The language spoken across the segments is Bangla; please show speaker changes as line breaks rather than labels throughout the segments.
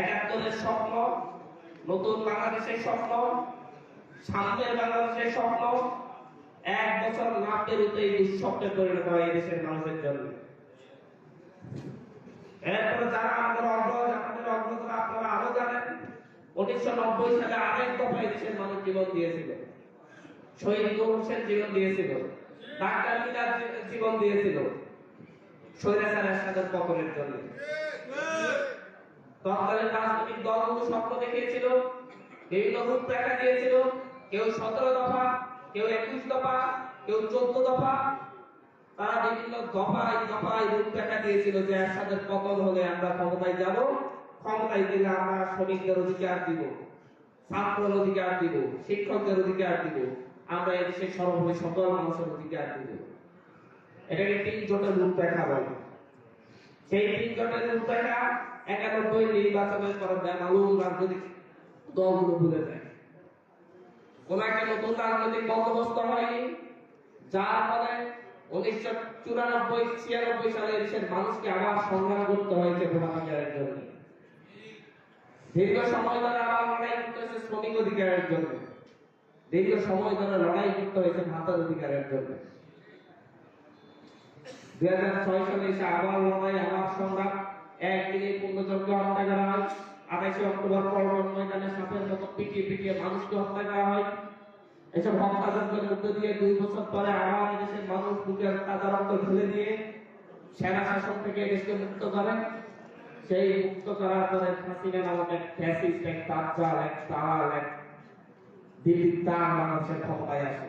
একাত্তরের স্বপ্ন, নতুন বাংলাদেশের স্বপ্ন সামনের বাংলাদেশের স্বপ্ন, এক বছর না পেরোতে এই দুঃস্বপ্নে পরিণত হয় দেশের মানুষের জন্য। এরপরে যারা আমাদের অগ্রজ, আমাদের আপনারা আরও জানেন, উনিশশো নব্বই সালে আরেক দফায় দেশের মানুষ জীবন দিয়েছিল। শহীদ হোসেন জীবন দিয়েছিল। ডাক্তার মিনার জীবন দিয়েছিল। পতনের জন্য। তৎকালীন রাজনৈতিক দলগুলো স্বপ্ন দেখিয়েছিল, বিভিন্ন রূপরেখা দিয়েছিল। কেউ সতেরো দফা, কেউ একুশ দফা, কেউ চোদ্দ দফা। তারা বিভিন্ন দফায় দফায় রূপরেখা দিয়েছিল যে একসাথে পতন হলে আমরা ক্ষমতায় যাব, ক্ষমতায় গেলে আমরা শ্রমিকদের অধিকার দিব ছাত্রের অধিকার দিব, শিক্ষকদের অধিকার দিব, আমরা এদেশের সর্বোপরি সকল মানুষের অধিকার দিব। এটাকে তিন জোটের রূপ দেখা বলে। সেই তিন জোটের রূপরেখা একানব্বই নির্বাচনের পরে বেমালুম রাজনৈতিক দলগুলো ভুলে যায়। কোন একটা নতুন রাজনৈতিক বন্দোবস্ত হয়নি, যার ফলে উনিশশো চুরানব্বই, ছিয়ানব্বই সালে দেশের মানুষকে আবার সংগ্রাম করতে হয়েছে ভোটাধিকারের জন্য। দীর্ঘ সময় ধরে আবার লড়াই করতে হয়েছে শ্রমিক অধিকারের জন্য। দীর্ঘ সময় ধরে লড়াই করতে হয়েছে ভাতার অধিকারের জন্য। দুই হাজার ছয় সালে এসে আবার লড়াই, আবার সংগ্রাম। একদিনে পূর্ণযজ্ঞ হত্যা করা হয়। আঠাশে অক্টোবর পরবর্তী ময়দানে সাপের মতো পিটিয়ে পিটিয়ে মানুষকে হত্যা করা হয়। এসব হত্যাযজ্ঞের মধ্য দিয়ে দুই বছর পরে আবার দেশের মানুষ বুকের তাজা রক্ত ঢেলে দিয়ে সেনা শাসন থেকে দেশকে মুক্ত করেন। সেই মুক্ত করার পরে হাসিনা নামক এক ফ্যাসিস্ট এক দাজ্জাল এক দালাল এক দিল্লির বাংলাদেশের ক্ষমতায় আসে।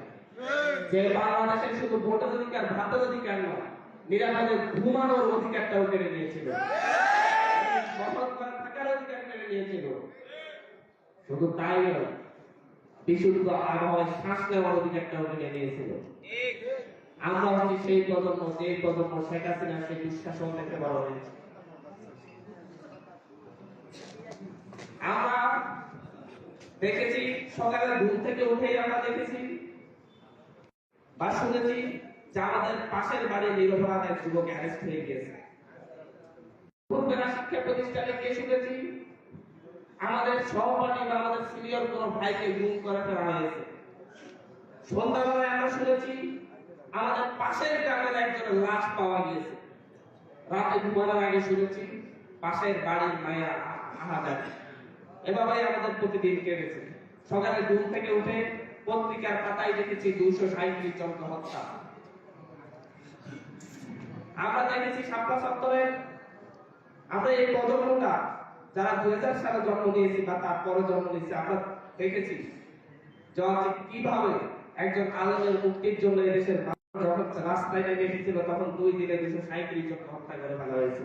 যে বাংলাদেশের শুধু ভোটের অধিকার ভাতের অধিকার নয় নিরাপদে ঘুমানোর অধিকারটাও কেড়ে নিয়েছিল। শুধু তাই নয়, বিশুদ্ধ আবহাওয়ায় শ্বাস নেওয়ার অধিকারটাও কেড়ে নিয়েছিল। আমরা হচ্ছি সেই প্রজন্ম, যে প্রজন্ম শেখ হাসিনা সেই দুঃশাসন থেকে বড় হয়েছে। আমরা দেখেছি সকালে ঘুম থেকে উঠেই আমরা দেখেছি বা শুনেছি যে আমাদের পাশের বাড়ি নিরপরাধ এক যুবক অ্যারেস্ট হয়ে গিয়েছে শিক্ষা প্রতিষ্ঠানে গিয়ে শুনেছি? আমাদের সহপাঠী বা আমাদের সিনিয়র কোন ভাইকে গুম করে ফেলা হয়েছে। সন্ধ্যাবেলায় আমরা শুনেছি, আমাদের পাশের গ্রামের একজনের লাশ পাওয়া গিয়েছে। রাতে ঘুমানোর আগে শুনেছি, পাশের বাড়ির মায়া আহাজার এভাবেই আমাদের প্রতিদিন কেটেছে। সকালে ঘুম থেকে উঠে পত্রিকার পাতায় দেখেছি দুইশো সাঁত্রিশ জনকে হত্যা। আমরা দেখেছি শাপলা চত্বরে আমরা এই প্রজন্মটা, যারা দুই হাজার সালে জন্ম নিয়েছি বা তারপরে জন্ম নিয়েছি, আমরা দেখেছি যে কীভাবে একজন আলমের মুক্তির জন্য এদেশের যখন রাস্তায় নেমে এসেছিল, তখন দুই দিনে দুশো সাঁত্রিশ জনকে হত্যা করে ফেলা হয়েছে।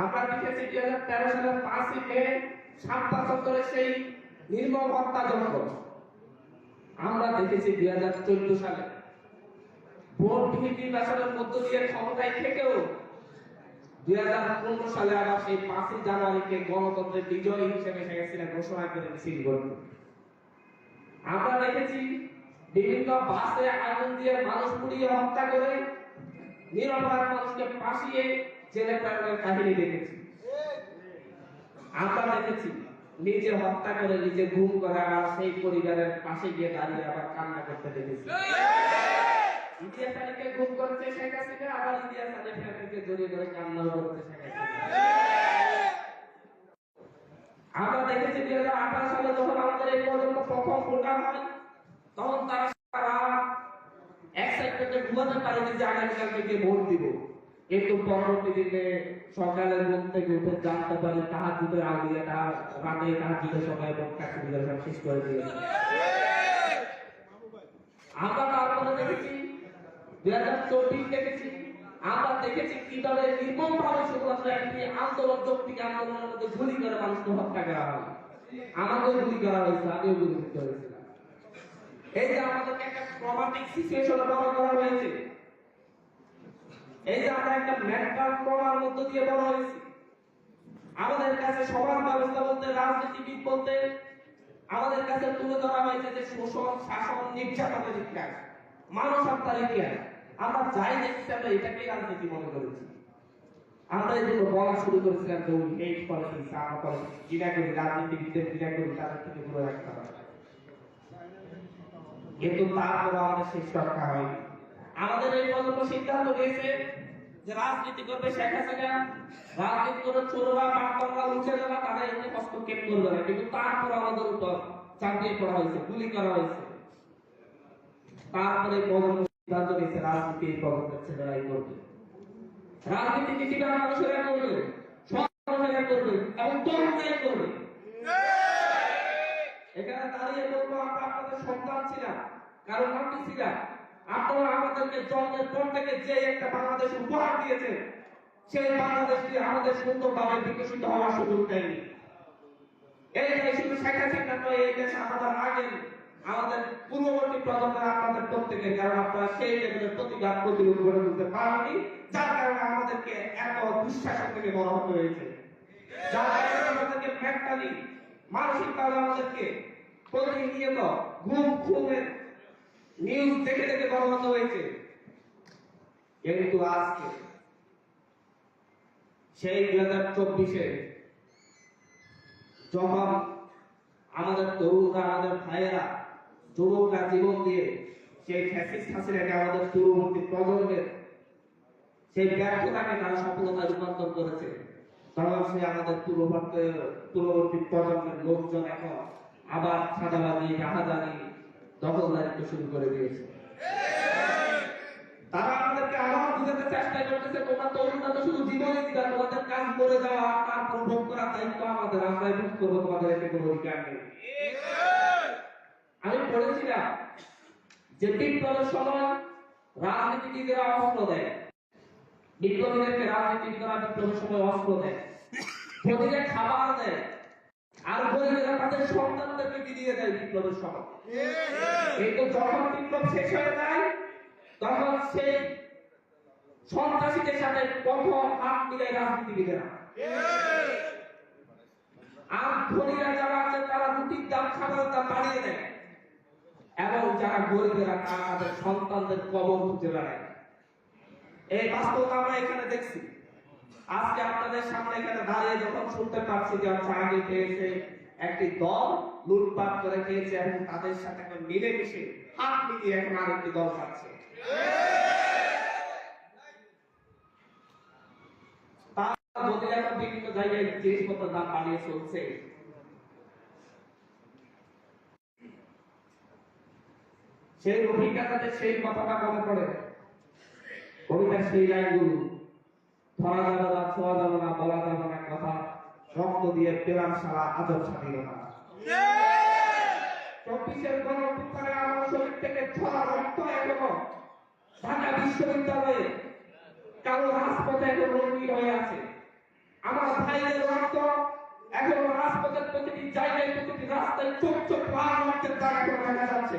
আমরা দেখেছি দুই হাজার তেরো সালের পাঁচই মে, সাতটা চত্বরে সেই নির্মম হত্যাযজ্ঞ আমরা দেখেছি দুই হাজার চোদ্দ সালে ভোট মধ্য দিয়ে ক্ষমতায় থেকেও দুই হাজার পনেরো সালে আবার সেই পাঁচই জানুয়ারিকে গণতন্ত্রের বিজয় হিসেবে শেখ হাসিনা ঘোষণা করে মিছিল আমরা দেখেছি বিভিন্ন বাসে আগুন দিয়ে মানুষ পুড়িয়ে হত্যা করে নিরপরাধ মানুষকে ফাঁসিয়ে জেলে কাহিনী দেখেছি। আমরা দেখেছি নিজে হত্যা করে নিজে গুম করে আবার সেই পরিবারের পাশে গিয়ে দাঁড়িয়ে আবার কান্না করতে দেখেছি। ইন্ডিয়া সালিকে গুম করেছে শেখ হাসিনা, আবার ইন্ডিয়া সালিক ফ্যামিলিকে জড়িয়ে ধরে কান্নাও করেছে শেখ হাসিনা। আমরা দেখেছি দুই হাজার আঠারো সালে যখন আমাদের এই পর্যন্ত প্রথম ভোটার হয়, তখন তারা সারা এক্সাইটমেন্টে ঘুমাতে পারেনি যে আগামীকালকে গিয়ে ভোট দিব। কিন্তু পরবর্তী দিনে সকালে ঘুম থেকে উঠে জানতে পারে তাহার যুদ্ধের আগে রাতে তাহার সময় ভোট কাছে দিলে শেষ করে দিয়েছে। আমরা তারপরে দেখেছি দেখেছি। আমরা দেখেছি কীভাবে নির্মম ভাবে একটি আন্দোলনের মধ্যে গুলি করে হত্যা করা গুলি করা হয়েছে, আমিও গুলি এই যে একটা ট্রমাটিক বড় করা হয়েছে। এই যে আমরা একটা মেন্টাল ট্রমার মধ্য দিয়ে বড় হয়েছি। আমাদের কাছে সমাজ ব্যবস্থা বলতে, রাজনীতিবিদ বলতে, আমাদের কাছে তুলে ধরা হয়েছে যে শোষণ, শাসন, নির্যাতনের ইতিহাস হত্যার ইতিহাস আমরা যাই দেখছি, আমরা এটাকেই রাজনীতি মনে করেছি আমরা বলা শুরু করেছিলাম যে ঘৃণা করি করি তাদের থেকে দূরে রাখতে হবে। কিন্তু আমাদের শেষ রক্ষা হয়নি। আমাদের এই প্রজন্ম সিদ্ধান্ত যে রাজনীতি করবে শেখ হাসিনা, রাজনীতি করে চোররা পাটপাড়া উঠে যাবে তারা এমনি হস্তক্ষেপ করবে না। কিন্তু তারপর আমাদের উপর চাপিয়ে পড়া হয়েছে, গুলি করা হয়েছে। তারপরে সিদ্ধান্ত নিয়েছে রাজনীতি এই ছেলেরাই করবে। করবে? করবে এবং করবে? এখানে দাঁড়িয়ে বলব, আমরা আপনাদের সন্তান ছিলাম, কারণ নাতি ছিলাম। আপনারা আমাদেরকে জন্মের পর থেকে যে একটা বাংলাদেশ উপহার দিয়েছে সেই বাংলাদেশটি আমাদের সুন্দরভাবে বিকশিত হওয়ার সুযোগ দেয়নি। এই শুধু শেখ হাসিনা নয় এই দেশ আমাদের আমাদের পূর্ববর্তী প্রজন্মের আপনাদের প্রত্যেকের কারণ আপনারা সেই লেভেলের প্রতিবাদ প্রতিরোধ করে তুলতে পারেনি যার কারণে আমাদেরকে এত দুঃশাসন থেকে বড় হতে হয়েছে যার কারণে আমাদেরকে মেন্টালি মানসিকভাবে আমাদেরকে প্রতিনিয়ত ঘুম ঘুমের নিউজ দেখে দেখে বড় হতে হয়েছে। কিন্তু আজকে, সেই দুই হাজার চব্বিশে যখন আমাদের তরুণরা আমাদের ভাইয়েরা যুবকরা জীবন দিয়ে সেই ফ্যাসিস্ট হাসিনাকে আমাদের পূর্ববর্তী প্রজন্মের সেই ব্যর্থতাকে তারা সফলতায় রূপান্তর করেছে। সে আমাদের পূর্ববর্তী পূর্ববর্তী প্রজন্মের লোকজন এখন আবার ছাদাবাজি রাহাজানি দখলদারিত্ব শুরু করে দিয়েছে। তারা আমাদেরকে আবার বুঝাতে চেষ্টা করতেছে, তোমরা তরুণরা তো শুধু জীবনে দিবা, তোমাদের কাজ করে যাওয়া, তারপর ভোগ করার দায়িত্ব আমাদের আমরা ভোগ করব, তোমাদের এতে কোনো অধিকার নেই। আমি পড়েছিলাম যে বিপ্লবের সময় রাজনীতিবিদেরা অস্ত্র দেয়। বিপ্লবীদেরকে রাজনীতিবিদরা বিপ্লবের সময় অস্ত্র দেয়। প্রতিটা খাবার দেয়। আর গরিবেরা তাদের সন্তানদেরকে বিলিয়ে দেয় বিপ্লবের সময়। কিন্তু যখন বিপ্লব শেষ হয়ে যায়, তখন সেই সন্ত্রাসীদের সাথে প্রথম হাত মিলে রাজনীতিবিদেরা। আর ধনীরা যারা আছে, তারা রুটির দাম খাবারের দাম বাড়িয়ে দেয়। এবং যারা গরিবেরা, তারা তাদের সন্তানদের কবর খুঁজে বেড়ায়। এই বাস্তবতা আমরা এখানে দেখছি। আজকে আপনাদের সামনে এখানে দাঁড়িয়ে যখন শুনতে পাচ্ছি যে হচ্ছে আগে পেয়েছে একটি দল, লুটপাট করে খেয়েছে এবং তাদের সাথে এখন মিলেমিশে হাত মিলিয়ে এখন আরেকটি দল খাচ্ছে তারা যদি এখন বিভিন্ন জায়গায় জিনিসপত্রের দাম বাড়িয়ে চলছে। সেই অভিজ্ঞতাতে সেই কথাটা মনে পড়ে। কবিতার সেই লাইনগুলো, ধরা যাবে না যাবে না, বলা যাবে না কথা দিয়ে সারা চব্বিশের আমার শরীর থেকে ছড়া রক্ত এখনও ঢাকা বিশ্ববিদ্যালয়ে কালো রাজপথে এখন হয়ে আছে। আমার ভাইদের রক্ত এখনও রাজপথের প্রতিটি জায়গায় প্রতিটি রাস্তায় চোখ চোখ লাল রক্তের দেখা যাচ্ছে।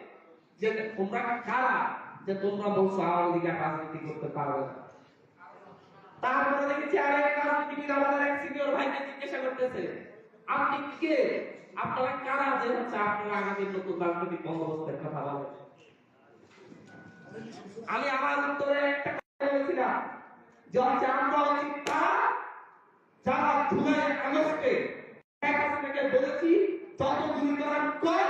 যে তোমরা কারা? যে তোমরা বলছো আওয়ামী লীগ আর রাজনীতি করতে পারবে না। তারপরে দেখেছি আরেক রাজনীতিবিদ আমাদের এক সিনিয়র ভাইকে জিজ্ঞাসা করতেছে, আপনি কে? আপনারা কারা? যে হচ্ছে আপনারা আগামী নতুন রাজনৈতিক বন্দোবস্তের কথা বলেন। আমি আমার উত্তরে একটা কথা বলেছিলাম, যে হচ্ছে আমরা হচ্ছি তারা যারা জুলাই আগস্টে হাসিনাকে বলেছি, যত গুলি করার কর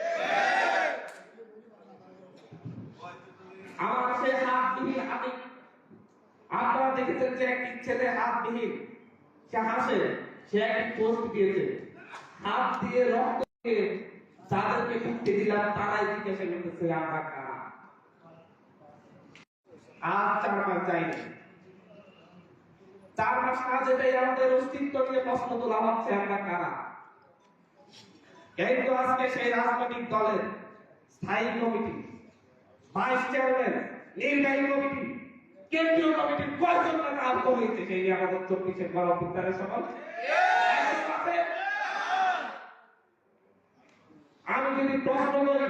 আমার সেই হাতবিহীন হাতি আপনারা দেখেছেন যে একটি ছেলে হাতবিহীন। সে হাসে, সে একটি পোস্ট দিয়েছে। হাত দিয়ে রক্ত দিয়ে যাদেরকে দিলাম, তারাই জিজ্ঞাসা করতেছে, আমরা কারা? আর চার মাস যায়নি চার মাস না যেটাই আমাদের অস্তিত্ব নিয়ে প্রশ্ন তোলা হচ্ছে, আমরা কারা? কিন্তু আজকে সেই রাজনৈতিক দলের স্থায়ী কমিটি। ভাইস চেয়ারম্যান নির্বাহী কমিটি, কেন্দ্রীয় কমিটির কয়জন টাকা আহত হয়েছে সেই আমাদের চব্বিশের গণবিদ্যালয়ের সকল আমি যদি প্রশ্ন করি,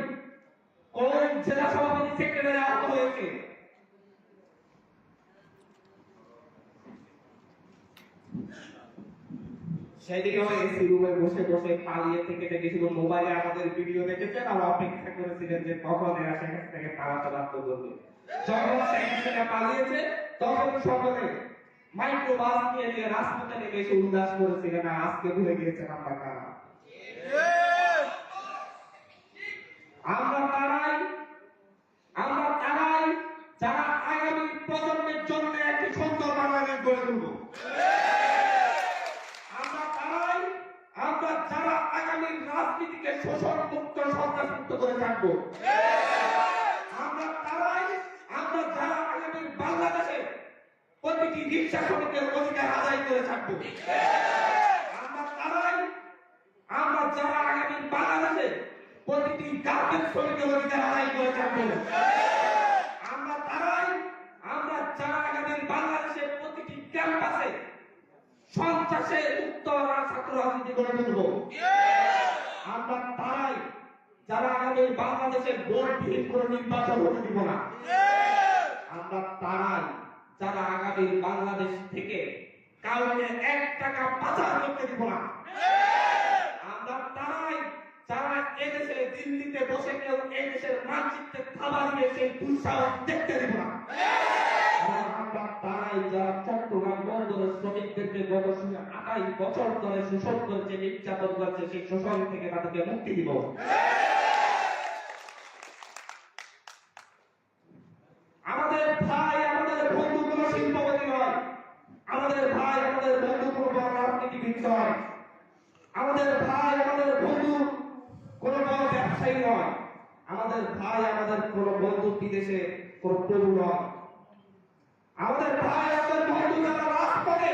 কোন জেলা সভাপতি সেক্রেটারি আহত হয়েছে? সেদিকে ওই এসি রুমে বসে বসে পালিয়ে থেকে দেখেছিল মোবাইলে আমাদের ভিডিও দেখেছেন আর অপেক্ষা করেছিলেন যে কখন এরা সেখান থেকে পালাতে বাধ্য করবে যখন সেখান থেকে পালিয়েছে তখন সকলে মাইক্রো বাস নিয়ে যে রাজপথে নেমে এসে উল্লাস করেছিলেন আর আজকে ভুলে গিয়েছেন আমরা কারা? আমরা তারাই আমরা তারাই আমরা যারা আগামী বাংলাদেশে প্রতিটি রিক্সা শ্রমিকের অধিকার আদায় করে থাকব। আমরা তারাই আমরা যারা আগামী বাংলাদেশে প্রতিটি গার্মেন্টস শ্রমিকের অধিকার আদায় করে থাকব। আমরা তারাই আমরা যারা আগামী বাংলাদেশে প্রতিটি ক্যাম্পাসে সন্ত্রাসে মুক্ত ছাত্র রাজনীতি করে তুলব। আমরা তারাই যারা আগামী বাংলাদেশে ভোটবিহীন কোনো নির্বাচন হতে দিব না। আমরা তারাই যারা আগামী বাংলাদেশ থেকে কাউকে এক টাকা পাচার করতে দিব না। আমরা তারাই যারা এদেশে দিল্লিতে বসে কেউ এদেশের মানচিত্রে খাবার দিয়ে সেই দুঃসাহস দেখতে দিব না। গত আঠাইশ বছর ধরে শোষণ করেছে নির্যাতন করেছে, সেই শোষণ থেকে তাদেরকে মুক্তি দিব। আমাদের ভাই, আমাদের বন্ধু কোনো শিল্পপতি নয় আমাদের ভাই, আমাদের বন্ধু রাজনীতিবিদ নয় আমাদের ভাই, আমাদের বন্ধু কোনো বড় ব্যবসায়ী নয়। আমাদের ভাই, আমাদের বন্ধু বিদেশে কোনো নয়। আমাদের ভাই, আমাদের বন্ধু যারা রাজপথে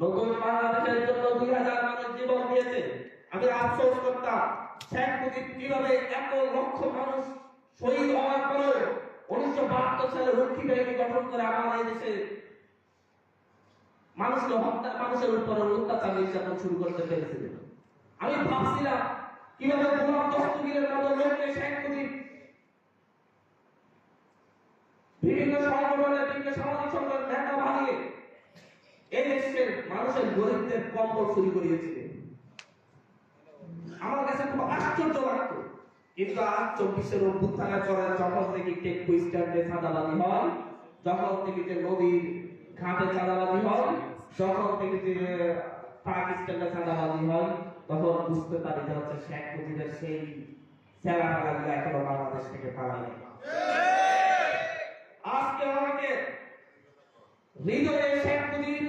নতুন বাংলাদেশের জন্য দুই হাজার মানুষ জীবন দিয়েছে। আমি আফসোস করতাম, শেখ মুজিব কীভাবে এত লক্ষ মানুষ শহীদ হওয়ার পরেও উনিশশো বাহাত্তর সালে রক্ষী বাহিনী গঠন করে আমার মানুষকে হত্যা, মানুষের উপর অত্যাচার নির্যাতন শুরু করতে পেরেছিলেন আমি ভাবছিলাম, কীভাবে গোলাম দস্তগীরের মতো লোককে শেখ মুজিব বিভিন্ন সংগঠনের বিভিন্ন সামাজিক সংগঠনের নেতা বানিয়ে এই দেশের মানুষের গরিবদের কম্বল চুরি করিয়েছিলেন আমার কাছে খুব আশ্চর্য লাগতো। কিন্তু আজ চব্বিশের অভ্যুত্থানের পরে যখন থেকে টেম্পো স্ট্যান্ডে চাঁদাবাজি হয় যখন থেকে যে নদীর ঘাটে চাঁদাবাজি হয় যখন থেকে যে পাক স্ট্যান্ডে চাঁদাবাজি হয় তখন বুঝতে পারি যে হচ্ছে শেখ মুজিবের সেই সেরা পালাগুলো এখনও বাংলাদেশ থেকে পালায় আজকে অনেকে হৃদয়ে শেখ মুজিব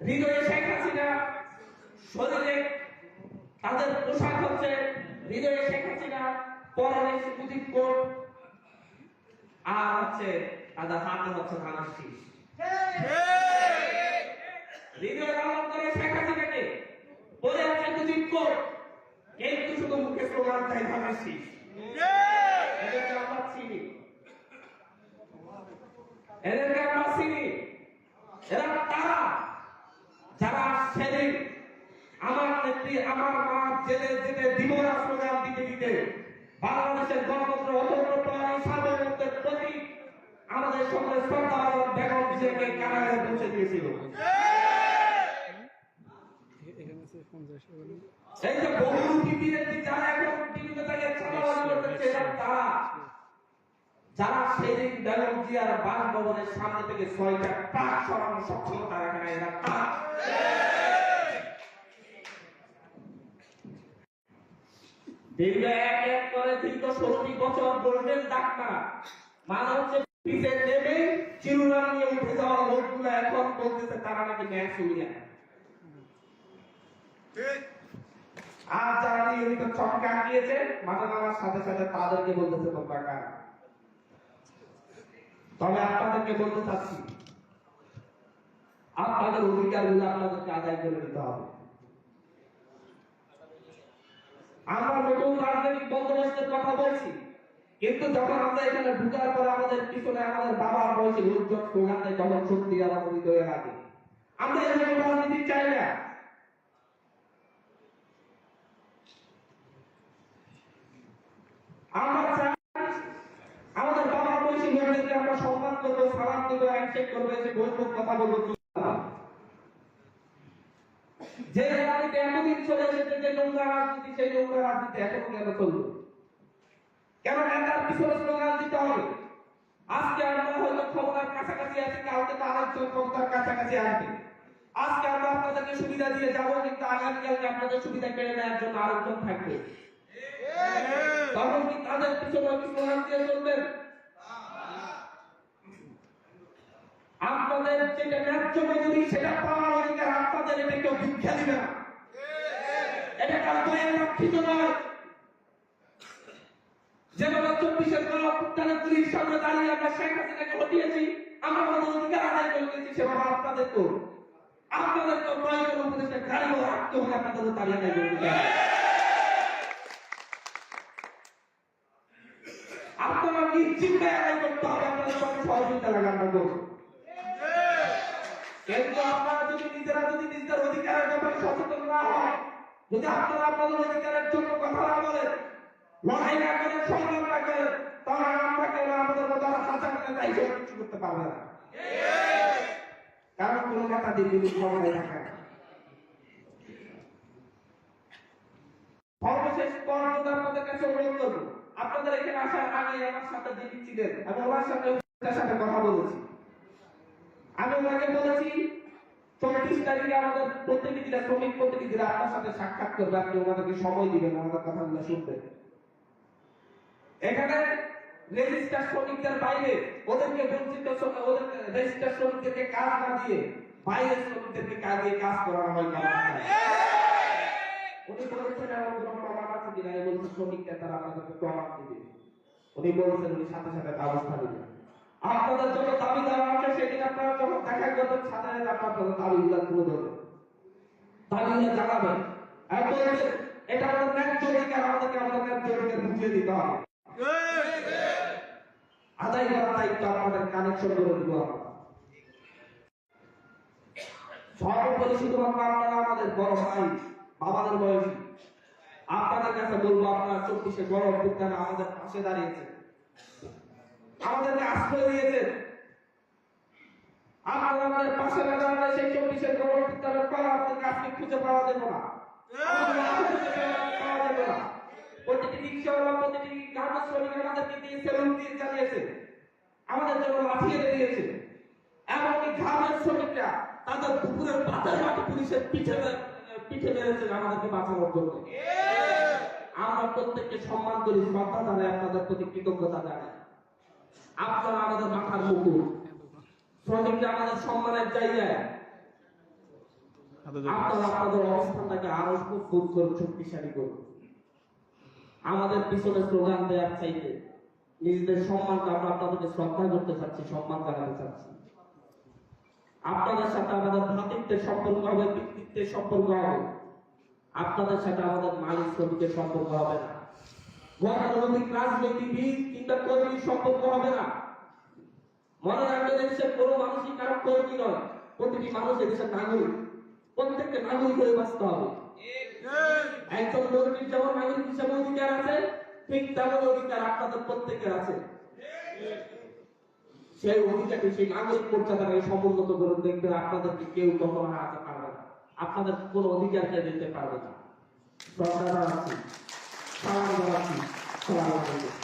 হৃদয়ে শেখ হাসিনা শরীরে তাদের পোশাক হচ্ছে হৃদয়ে শেখ হাসিনা পরনে মুজিব কোট, আর হচ্ছে তাদের হাতে হচ্ছে ধানের শীষ। শেখ হাসিনাকে মুজিব কোট। কিন্তু শুধু মুখে শীষ। এদেরকে আমরা চিনি। এদেরকে আমরা চিনি। এরা তারা যারা সেদিন আমার নেত্রী, আমার মা জেলে জেলে দিবনা স্লোগান দিতে দিতে বাংলাদেশের গণতন্ত্র অতন্ত্র সার্বভৌমত্বের প্রতি আমাদের সঙ্গে শ্রদ্ধা বেগম বিজয়কে কারাগারে পৌঁছে দিয়েছিল। এই যে বহুরূপী বিএনপি যারা এখন টিভিতে থেকে চাঁদাবাজি করতেছে এরা তারা যারা সেদিন বেগম বাসভবনের সামনে থেকে ছয়টা ট্রাক সরানো সক্ষমতা রাখে না, এরা তারা দীর্ঘ এক এক করে দীর্ঘ বছর গোল্ডেন ডাক্তার হচ্ছে নেমে নিয়ে উঠে যাওয়া লোকগুলো এখন বলতেছে, তারা নাকি ন্যায় সুবিধা আর যারা নিয়মিত চমকা আঁকিয়েছে, মাথা নামার সাথে সাথে তাদেরকে বলতেছে, তোমরা কারা তবে আপনাদেরকে বলতে চাচ্ছি, আপনাদের অধিকারগুলো আপনাদেরকে আদায় করে নিতে হবে। আমরা নতুন রাজনৈতিক বন্দোবস্তের কথা বলছি, কিন্তু যখন আমরা এখানে ঢুকার পরে আমাদের পিছনে আমাদের বাবার বয়সী লোকজন স্লোগান তখন সত্যি আমাদের হৃদয়ে লাগে আমরা এরকম রাজনীতি চাই না। আমরা চাই আমাদের বাবার বয়সী লোকদেরকে আমরা সম্মান করব সালাম হ্যান্ডশেক করব এসে বলব কথা বলব যে রাজনীতি এতদিন চলে এসেছে যে নোংরা রাজনীতি সেই নোংরা রাজনীতি এখন কেন চলবে? কেন নেতার পিছনে স্লোগান দিতে হবে? আজকে আমরা হয়তো ক্ষমতার কাছাকাছি আছি কালকে তো আরেকজন ক্ষমতার কাছাকাছি আসবে। আজকে আমরা আপনাদেরকে সুবিধা দিয়ে যাব কিন্তু আগামীকালকে আপনাদের সুবিধা কেড়ে নেওয়ার জন্য আরেকজন থাকবে। তখন কি তাদের পিছনে স্লোগান দিয়ে চলবেন আপনাদের যেটা ন্যায্য মজুরি, সেটা পাওয়ার অধিকার আপনাদের, এটা কেউ ভিক্ষা দিবে না। এটা কারও রক্ষিত নয়। চব্বিশের গণঅভ্যুত্থানে পুলিশ সামনে দাঁড়িয়ে আমরা শেখ হাসিনাকে হটিয়েছি, আমরা অধিকার আদায় করে সেভাবে আপনাদের তো আপনাদের তো প্রয়োজন উপদেশে ও রাখতে আপনাদের দাঁড়িয়ে আদায় করে দিতে আপনারা নিশ্চিন্তে আদায় করতে হবে? আপনাদের সঙ্গে সহযোগিতা লাগে আমরা করব কিন্তু আপনারা যদি নিজেরা যদি নিজেদের অধিকারের ব্যাপারে সচেতন না হয়, যদি আপনারা আপনাদের অধিকারের জন্য কথা না বলেন, লড়াই না করেন, সংগ্রাম না করেন, তাহলে আমরা কেন আমাদের মতো আর হাজার নেতা হিসেবে কিছু করতে পারবে না। কারণ কোন নেতা দিল্লি ক্ষমতায় থাকে না। সর্বশেষ পর্যন্ত আপনাদের কাছে অনুরোধ আপনাদের এখানে আসার আগে আমার সাথে দিদি ছিলেন, আমি ওনার সাথে সাথে কথা বলেছি। আমি ওনাকে বলেছি চব্বিশ তারিখে আমাদের প্রতিনিধিরা, শ্রমিক প্রতিনিধিরা আপনার সাথে সাক্ষাৎ করবে, আপনি ওনাদেরকে সময় দিবেন আমাদের কথাগুলো শুনবেন এখানে রেজিস্টার শ্রমিকদের বাইরে, ওদেরকে বঞ্চিত রেজিস্টার শ্রমিকদেরকে কাজ না দিয়ে, বাইরের শ্রমিকদেরকে কাজ কাজ করানো হয়? উনি বলেছেন এমন কোনো প্রমাণ আছে কিনা? আমি বলছি নেতারা আপনাদেরকে প্রমাণ দিবে। উনি বলেছেন, উনি সাথে সাথে ব্যবস্থা দিবেন আপনাদের যত দাবি দেওয়া আছে, সেদিন আপনারা যখন দেখা করবেন সাথে আপনাদের দাবিগুলো তুলে ধরবেন দাবিগুলো জানাবেন। এটা আমাদের ন্যায্য অধিকার, আমাদেরকে আমাদের ন্যায্য অধিকার বুঝিয়ে দিতে হবে। আদায় করার দায়িত্ব আপনাদের কানেকশন করে দিব সর্বোপরি শুধুমাত্র আপনারা আমাদের বড় ভাই, বাবাদের বয়সী। আপনাদের কাছে বলব, আপনারা চব্বিশে বড় অভ্যুত্থানে আমাদের পাশে দাঁড়িয়েছে আমাদেরকে আশ্রয় দিয়েছেন। আমাদের পাশে না দাঁড়ালে সেই খুঁজে পাওয়া যেত না। প্রতিটি রিক্সাওয়ালা, প্রতিটি শ্রমিক আমাদেরকে দিয়ে সেলুন দিয়ে চালিয়েছে। আমাদের জন্য দিয়েছে। এমনকি গার্মেন্টস শ্রমিকরা তাদের দুপুরের পাতার পুলিশের পিঠে পিঠে মেরেছে আমাদেরকে বাঁচানোর জন্য। আমরা প্রত্যেককে সম্মান করি, শ্রদ্ধা জানাই, আপনাদের প্রতি কৃতজ্ঞতা জানাই। আপনারা আমাদের মাথার মুকুট। শ্রমিকরা আমাদের সম্মানের জায়গায়। আপনারা আপনাদের অবস্থানটাকে আরও মজবুত করুন শক্তিশালী করুন। আমাদের পিছনে স্লোগান দেওয়ার চাইতে নিজেদের সম্মানকে আমরা আপনাদেরকে শ্রদ্ধা করতে চাচ্ছি সম্মান জানাতে চাচ্ছি। আপনাদের সাথে আমাদের ভ্রাতৃত্বের সম্পর্ক হবে পিতৃত্বের সম্পর্ক হবে। আপনাদের সাথে আমাদের মালিক শ্রমিকের সম্পর্ক হবে না। গতানুগতিক রাজনীতিবিদ কিংবা কর্মীর সম্পর্ক হবে না, মনে রাখবেন দেশের কোনো মানুষই কারও কর্মী নয়। প্রতিটি মানুষ এদেশের নাগরিক। প্রত্যেককে নাগরিক হয়ে বাঁচতে হবে। একজন কর্মীর যেমন নাগরিক হিসেবে অধিকার আছে, ঠিক তেমন অধিকার আপনাদের প্রত্যেকের আছে। সেই অধিকারকে সেই নাগরিক মর্যাদাকে সমুন্নত করে দেখবেন আপনাদেরকে কেউ কখনো হারাতে পারবে না। আপনাদের কোনো অধিকার কেউ দিতে পারবে না। 川上正樹、小川真です。